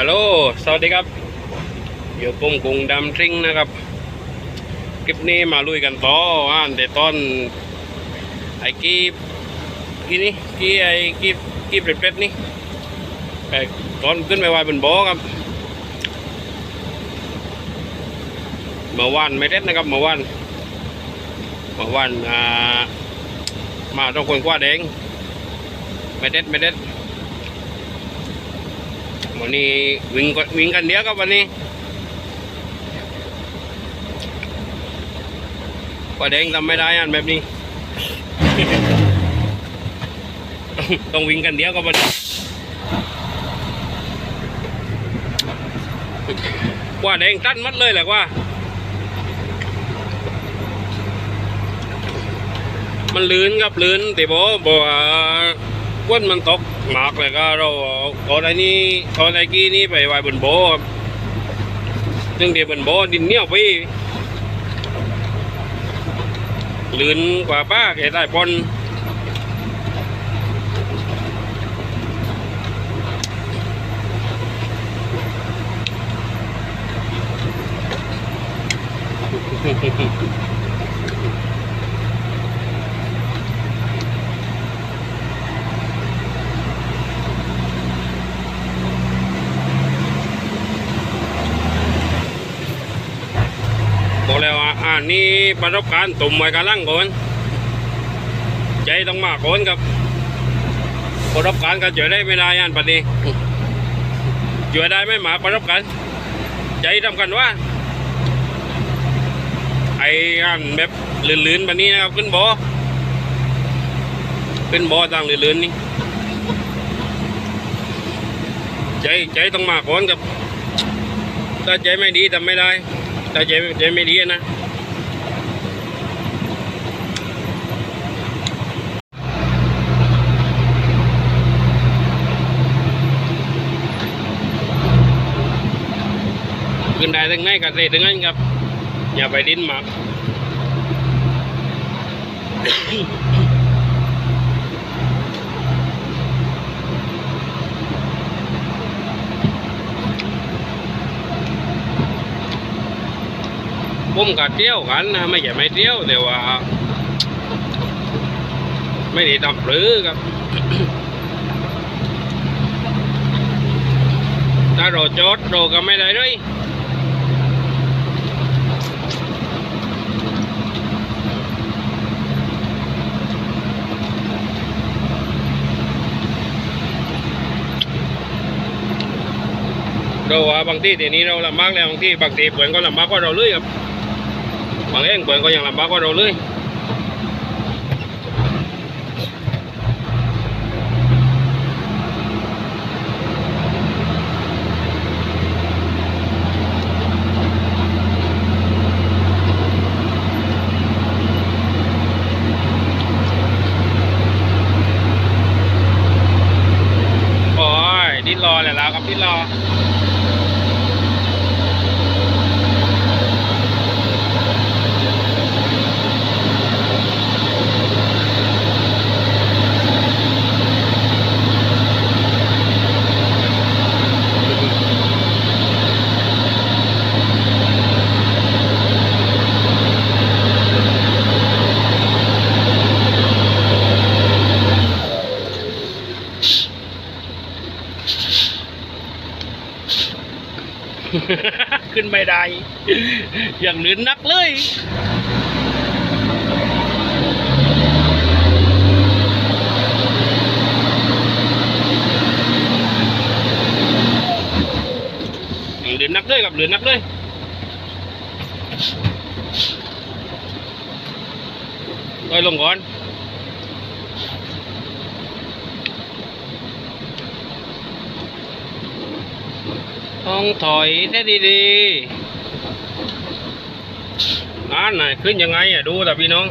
ฮัลโหล สวัสดีครับอยู่ปุ่มกุงดำทริงนะครับ คลิปนี้มาลุยกันต่ออ่านแต่ตอนไอ้กีบกีนี่กีไอ้กีบกีบเป็ดๆนี่ไอ้ตอนขึ้นไปวายบนบ่อครับเมื่อวานไม่เด็ดนะครับเมื่อวานเมื่อวานอ่ามาต้องคนกว่าแดงไม่เด็ดไม่เด็ด วันนี้วิ่งก็วิ่งกันเดียวครับวันนี้ป้าแดงทำไม่ได้อันแบบนี้ ต้องวิ่งกันเดียวครับวันนี้ว่าแดงตั้นมัดเลยแหละว่า มันลื่นครับลื่นแต่บอกบอกว่าก้นมันตก มากเลยก็เราเอาอะไรนี่เอาอะไรกี้นี่ไปไว้บนโบครับซึ่งเดี๋ยวบนโบดินเหนียวไปลื่นกว่าป้าแกได้ปนบอกแล้วว่าอ่านี่ ประสบการณ์ตุ่มไว้กำลังก่อนใจต้องมาก่อนครับประสบการณ์ก็เจอได้ไม่ได้อันปนี้เจอได้ไม่หมาประสบการณ์ใจทำกันว่าไอ้อันแบบลื่นๆแบบนี้นะครับขึ้นบ่อขึ้นบ่อต่างลื่นๆนี่ใจใจต้องมาก่อนครับถ้าใจไม่ดีทำไม่ได้ถ้าใจใจไม่ดีนะ นได้ทั้งไหนก็เสถึงนั้นครับ อย่าไปดิ้นหมากผมก็เที่ยวกันนะไม่ใช่ไม่เที่ยวแต่ว่า ไม่ได้ทำหรือครับ ถ้าเราจอดเราก็ไม่ได้ด้วย เราว่าบางที่ทีนี้เราลำบากแล้วบางที่บางทีเพื่อนก็ลำบากกว่าเราเลยครับบางเองเพื่อนก็ยังลำบากกว่าเราเลย โอ้ยดิ้นรอแหละแล้วครับดิ้นรอ ขึ้นไม่ได้ อย่างลื่นนักเลยอย่างลื่นนักเลยกับลื่นนักเลยลอยลงก่อน ต้องถอยแท้ดีๆนั่นน่ะขึ้นยังไงอะดูแต่พี่น้อง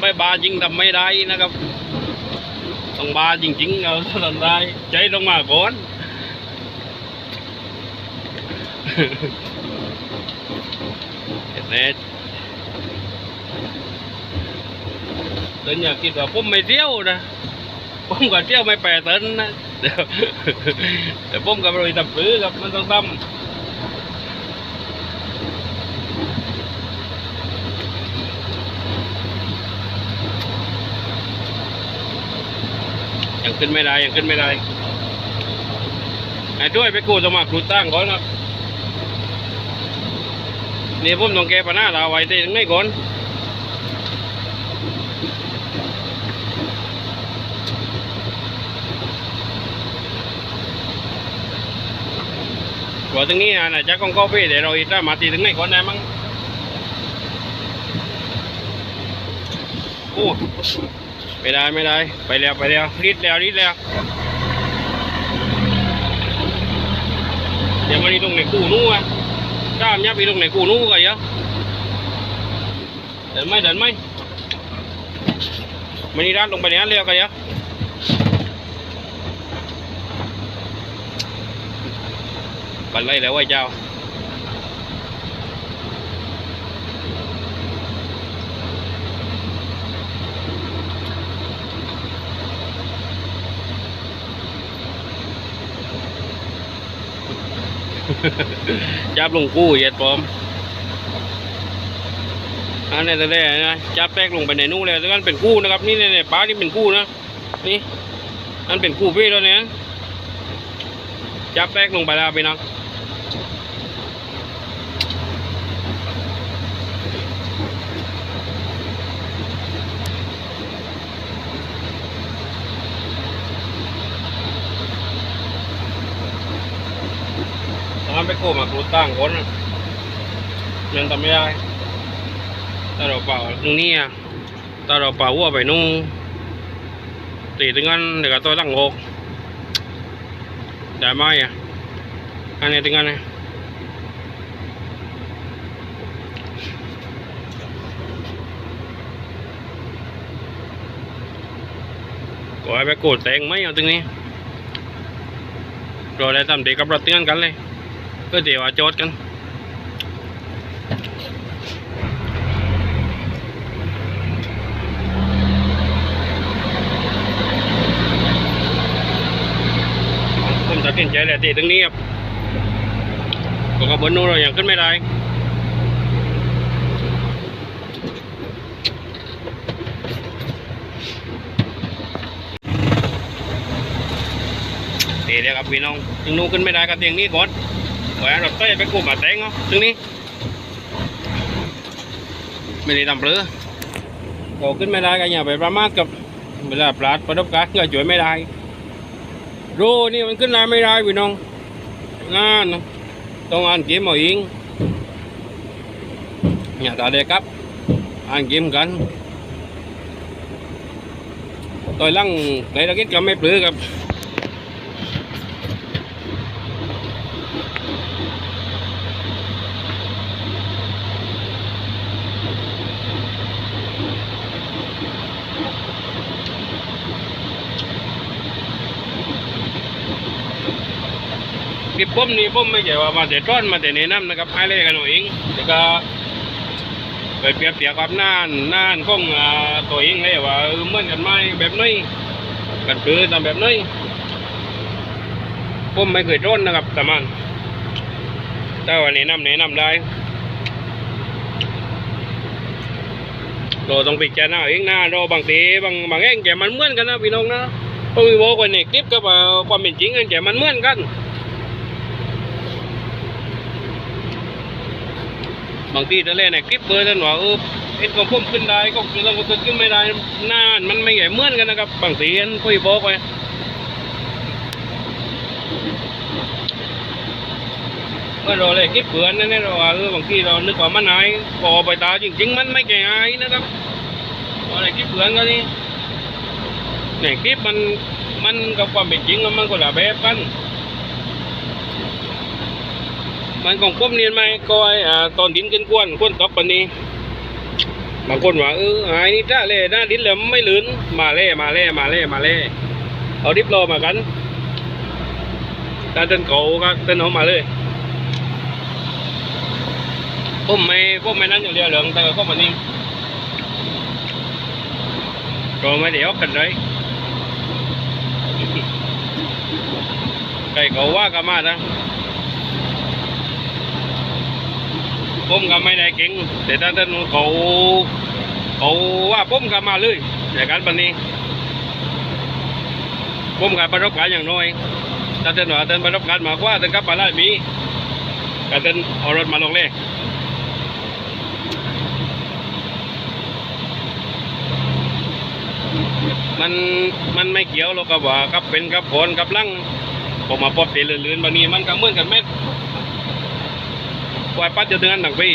ไม่บาจริงทำไม่ได้นะครับ ต้องบาจริงๆเราทำได้ใจต้องมาก่อนเน็ตเดินอยากคิดว่าผมไม่เที่ยวนะ ผมก็เที่ยวไม่แปดเตินนะ แต่ผมกับเราทำปลื้อครับมันต้องทำยังขึ้นไม่ได้ยังขึ้นไม่ได้ไอ้ด้วยไปกูต้องมาครูตั้งก่อนครับนี่ผมต้องแก้ปัญหาเราไว้ที่ไหนก่อน ว่าตรงนี้นะจากของกาแฟเดี๋ยวเราจะมาตีถึงไหนก่อนได้มั้งโอ้ไม่ได้ไม่ได้ ไปแล้วไปแล้วรีดแล้วรีดแล้วเดี๋ยวมาดีตรงไหนกูนู้อะจ้ามยับไปตรงไหนกูนู้กันเยอะเดินไหมเดินไหมมันนี่ร้านลงไปในนั้นเร็วกันเยอะ ปันไล่แล้วไอ้เจ้าจับลงกู้เหยียดปอมอันนี้แต่แรกนะจับแตกลงไปในนู้นเลยแล้วกันเป็นกู้นะครับ นี่ในป้านี่เป็นกู้นะ นี่อันเป็นกู้พี่แล้วเนี่ยจับแตกลงไปแล้วพี่น้อง ทำไปโกมาครูตั้งคนน่ะยังทำไม่ได้ถ้าเราเป่าตรงนี้อะถ้าเราเป่าวัวไปนู่นตีถึง็เดี๋ยวโจทย์กันผมตัดสินใจแหละวตีตรงนี้ครับก็กระบนนู้นเราอย่างขึ้นไม่ได้เดี๋ยวครับพี่น้องถึงนู่นขึ้นไม่ได้กับเตียงนี้ก่อน ว้เราเต้ไปกูมาแตงเนาะถึงนี้ ไม่ได้ทำเปลือเราขึ้นไม่ได้ก็อย่าไปประมาทกับเวลาปลาดประดบการก็ช่วยไม่ได้โรนี่มันขึ้นได้ไม่ได้พี่น้องงานเนต้องอ่านเกมเอาเองอย่าตาเด็กครับอ่านเกมกันต่อยลังไหนตะกี้ก็ไม่เปลือครับ ผมนี่ผมไม่ใช่ว่ามาแต่ต้อนมาแต่แนะนำนะครับให้เล่กันเอาเองแต่ก็ไปเปรียบเทียบกับน่านน่านของตัวเองเลยว่าเหมือนกันไหมแบบนี้กันคือทำแบบนี้ผมไม่เคยต้นนะครับแต่มันแต่ว่าแนะนำแนะนำได้เราต้องพิจารณาเองนะเราบางทีบางบางแง่แกมันเหมือนกันนะพี่น้องนะพราะวิโวกันในคลิปกับอ่าความเป็นจริงกันแกมันเหมือนกัน บางทีตอนแรกเนี่ยคลิปเบอร์ท่านว่าเออเอ็ดของผมขึ้นได้ก็คือเราก็ขึ้นไม่ได้นานมันไม่ใหญ่เหมือนกันนะครับ บางทีอันคุยบอกไว้เมื่อเราเลยคลิปเบื่อนนั่นเราว่าเออบางทีเรานึกว่ามันหายพอไปตาจริง ๆ มันไม่แก่หายนะครับเราเลยคลิปเบื่อกันนี่เนี่ยคลิปมันมันกับความเป็นจริงมันก็ละแบบกัน มันของผมเรียนมาก็ไอ้อ่าตอนดินขึ้นกวนกวนตอกปานนี้บางคนว่าเออหายนี่จ้าเล่หน้าดินแล้วไม่ลื่นมาเล่มาเล่มาเล่มาเล่เอาดิบโลมากันถ้าเต้นเก่าก็เต้นเอามาเลยผมไม่ผมไม่นั่นอยู่เรียวเหลืองแต่ก็มันนี้ก็ไม่ได้ออกกันเลยเขาว่ากันมานะ ผมก็ไม่ได้เก่งแต่ถ้าท่านเขาเขาว่าผมก็มาเลยแต่การปันนี้ผมกับประสบการณ์อย่างน้อยถ้าท่านว่าท่านประสบการณ์มากกว่าท่านกับปลาไหลมีก็ท่านเอารถมาลงเลยมันมันไม่เกี่ยวหรอกกับว่ากับเป็นกับผลกับลังผมมาพบเตลื่นๆบางนี้มันก็เหมือนกันเม็ด วายปัดจะเดือนหนังปี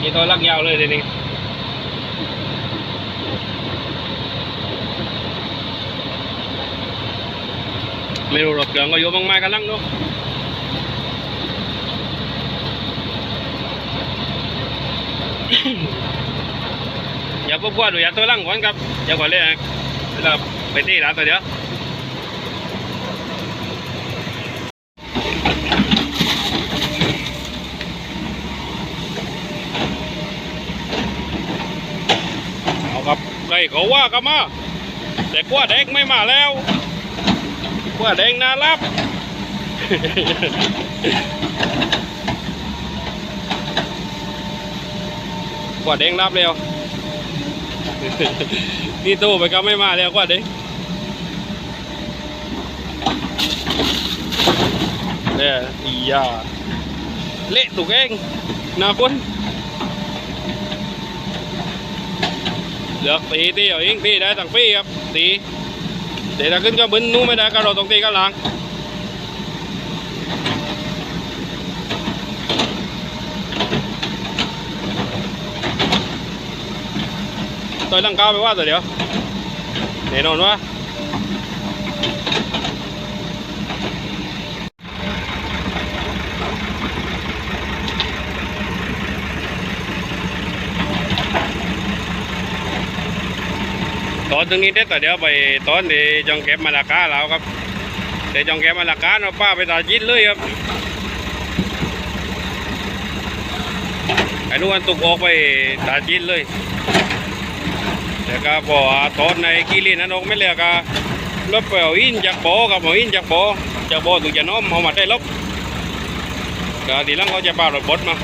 นี่ตัวลักยาวเลยทีนี้ไม่รู้หรอกเดี๋ยวก็โยมมากๆกันลังเนาะอย่าพบว่าดูอย่าตัวลังก่อนครับอย่าก่อนเลยนะเราไปตีร้านตัวเดียวเอา ครับใครเขาว่ากันมา แต่กว่าแดงไม่มาแล้วกว่าแดงน่ารับกว่าแดงรับแล้วนี่ตู้ไปก็ไม่มาแล้วกว่าเด้เนี่ยอียาเละตุกเองนาคุณ เลือกตีตีเอาเองตีได้ตั้งปีครับตีแต่ถ้าขึ้นก็บึนนู้ไม่ได้ก็เราต้องตีกันหลังต่อยหลังก้าวไปว่าตัวเดี๋ยวแน่นอนว่า ตอนตรงนี้เด็ดแต่เดี๋ยวไปตอนที่จองเก็บมาราคาแล้วครับแต่จองเก็บมาราคาเราป้าไปตาจิตเลยครับไอ้นู่นตุกออกไปตาจิตเลยแต่ก็พอตอนในกีรีนั้นออกไม่เลยก็ลบไปเอาอินจากโบกับเอาอินจากโบจากโบถึงจะน้อมเอามาได้ลบก็ทีหลังเขาจะปารถบดมา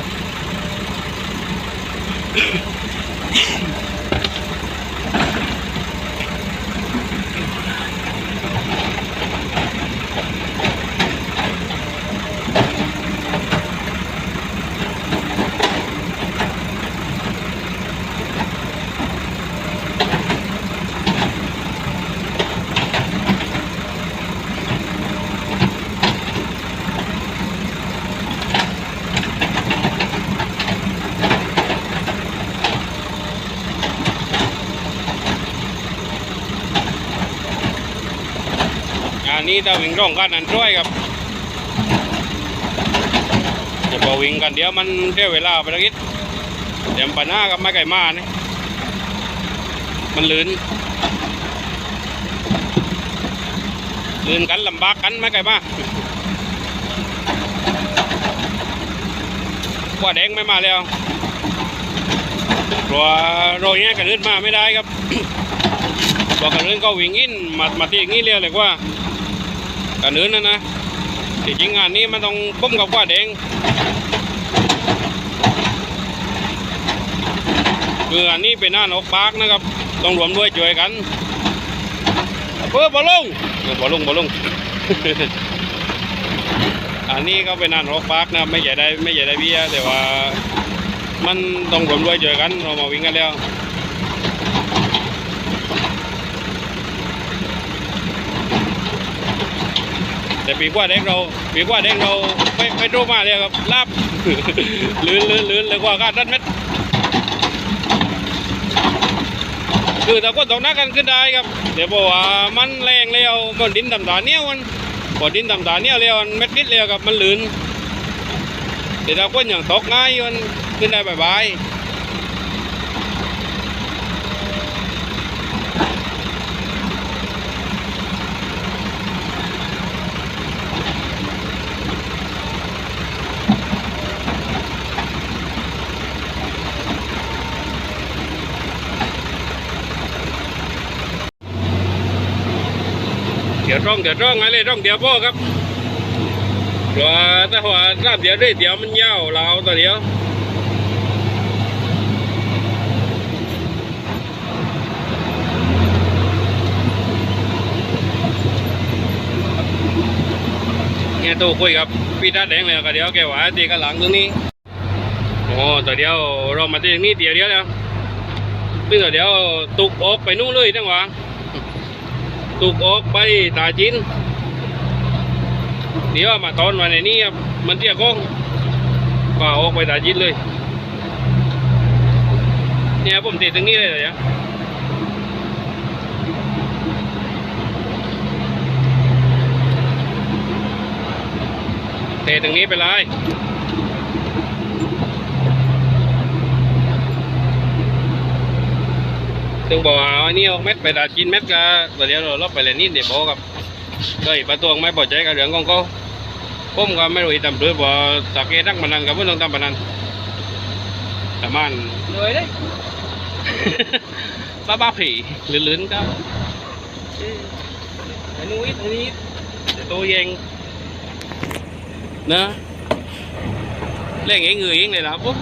ถ้าวิ่งร่องกันนั้นช่วยครับจะพอวิ่งกันเดี๋ยวมันเสียเวลาไปแล้วกิดเดี๋ยวปัญหากับไม่ไก่มาเนี่ยมันลื่นลื่นกันลำบากกันไม่ไก่มาว่าแดงไม่มาแล้วราะว่าโรยเนี้ยกันลื่นมาไม่ได้ครับบอกกันอื่นก็วิ่งอินมามาตีอย่างนี้เรียกเลยว่า กันอื่นนะนะที่จริงงานนี้มันต้องปุ้มกับกว่าแดงคืออันนี้เป็นหน้านกปากนะครับ ต้องรวมด้วยช่วยกันเพื่อบอลลงบอลลงบอลลงอันนี้ก็เป็นหน้านกปากนะไม่ใหญ่ได้ไม่ใหญ่ได้เบี้ยแต่ว่ามันต้องรวมด้วยช่วยกันเรามาวิ่งกันแล้ว แต่ปีกว่าเด็กเราปีกว่าเด็กเราไม่ไม่รู้มาเลยครับลาบลื่นลื่นลื่นเลยกว่าการรัดเม็ดคือแต่ก็ต้องนักกันขึ้นได้ครับเดี๋ยวบอกว่ามันแรงแล้วมันดินต่ำตาเนี้ยมันพอดินต่ำตาเนี้ยแล้วมันเม็ดนิดแล้วครับมันลื่นแต่ถ้าคนอย่างตกง่ายมันขึ้นได้บายๆ ร่องเดี๋ยวร่องไงเลยร่องเดี๋ยวพ่อครับเพราะว่าถ้าว่าราบเดี๋ยวได้เดี๋ยวมันยาวเราตัวเดียวเนี่ยตู้คุยกับพี่ตาแดงเลยก็เดี๋ยวแกว่าตีกันหลังตรงนี้โอ้ตัวเดียวเรามาที่ตรงนี้เดียวเดียวแล้วซึ่งตัวเดียวตุกออกไปนู่นเลยจังหวะ ตุกออกไปตาจินเดี๋ยวมาตอนวันนี้ครับมันเตี้ยกล้องก็ออกไปตาจินเลย เนี่ยผมติดตรงนี้เลยเหรอเนี่ยเตะตรงนี้ไปเลย ถึงบอกว่าอันนี้เอาเม็ดไปตาจินเม็ดก็เดียวเราลบไปเลยนี่เดี๋ยวบอกกับเลยประตวงไม่พอใจกับเรื่องของเขาผมก็ไม่รู้ทำเพื่อว่าสาเกตั้งมันนันกับไม่ต้องทำมันนันแต่มันเหนื่อยเลยบ้าบ้าผีลื่นๆครับอันนู้นอันนี้ตัวเองนะเล่นเอง người เอง này là ปุ๊บ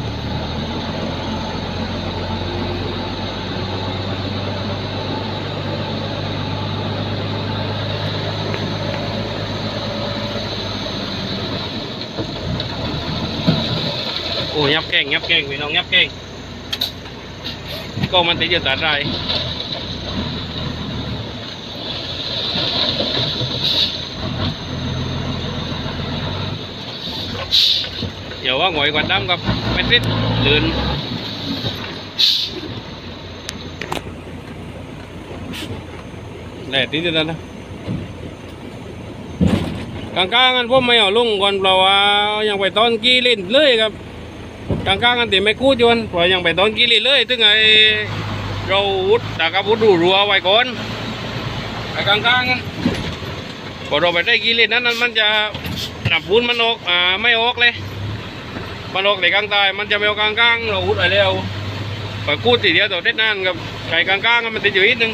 โอ้ยับแก่งยับแก่งพี่น้องยับแก่งก็มันติดอยู่ตัดไรเดี๋ยวว่าหงอยกว่าดำกับแมทริดเดินแหละติดเดียวนะกลางๆกันพวกไม่เอาลุงก่อนเปล่าว่ายังไปตอนกี้เล่นเลยครับ กลางๆกันตีไม่กู้จวนพราะยังไปตอนกี้เล่นเลยถึงไอเราอุดต่กับอุดรูรัวไว้ก่อนไปกลางๆกันพอเราไปได้กี้เล่นนั้นมันจะหนับวุ้นมันออกอ่าไม่ออกเลยมันออกแต่กลางใต้มันจะไม่เอากลางกลางๆเราอุดอะไรแล้วไปกู้ตีเดียวตัวเด็ดนั่นกับไก่กลางกลางมันติดอยู่นิดนึง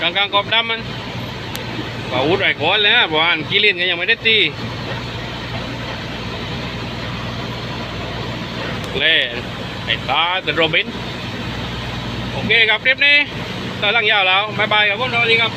กลางกลางๆกรอบดำมันก็อุดไอ้ก้อนแล้วนะบอกว่านกิลินก็ยังไม่ได้ตี เล่ไอ้ตาแต่โรบิน โอเคครับคลิปนี้ตอนลังยาวแล้วบายบายครับผมสวัสดีครับ